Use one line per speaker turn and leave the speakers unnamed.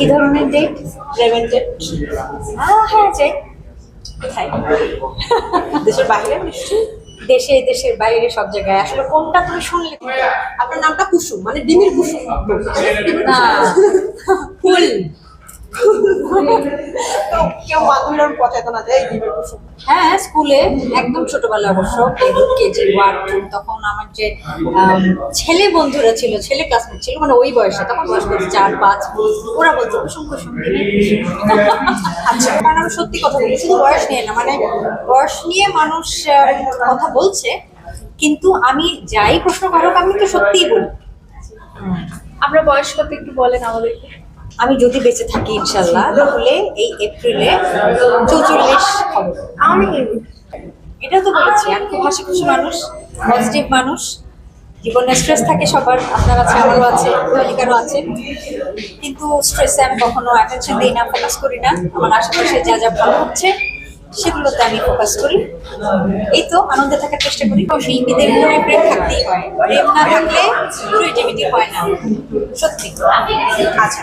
কি ধরনের date
eleven date
হ্যাঁ যাই কোথায়?
দেশের বাইরে নিশ্চয়ই।
দেশে দেশের বাইরে সব জায়গায়। আসলে কোনটা তুমি শুনলে?
আপনার নামটা কুসুম মানে ডিমের কুসুম।
না
ফুল। কেউ না যে
হ্যাঁ স্কুলে একদম ছোটবেলা অবশ্য কেজি ওয়ান টু তখন আমার যে ছেলে বন্ধুরা ছিল ছেলে ক্লাসমেট ছিল মানে ওই বয়সে তখন বয়স কত চার পাঁচ ওরা বলতো কুসুম। আচ্ছা কারণ আমি সত্যি কথা বলি শুধু বয়স নিয়ে না মানে বয়স নিয়ে মানুষ কথা বলছে কিন্তু আমি যাই প্রশ্ন করুক আমি তো সত্যিই বলি।
আমরা বয়স কত একটু বলেন আমাদেরকে।
আমি যদি বেঁচে থাকি ইনশাল্লাহ তাহলে এই এপ্রিলে চৌচল্লিশ খবর
আমি
এটা তো বলেছি আমি খুব হাসি খুশি মানুষ পজিটিভ মানুষ। জীবনে স্ট্রেস থাকে সবার আপনার আছে আমারও আছে মালিকারও আছে। কিন্তু স্ট্রেসে আমি কখনো অ্যাটেনশন দিই না ফোকাস করি না। আমার আশেপাশে যা যা ভালো হচ্ছে সেগুলোতে আমি ফোকাস করি। এই তো আনন্দে থাকার চেষ্টা করি। শিল্পীদের মনে প্রেম থাকতেই হয়। প্রেম না থাকলে ক্রিয়েটিভিটি হয় না। সত্যি। আচ্ছা।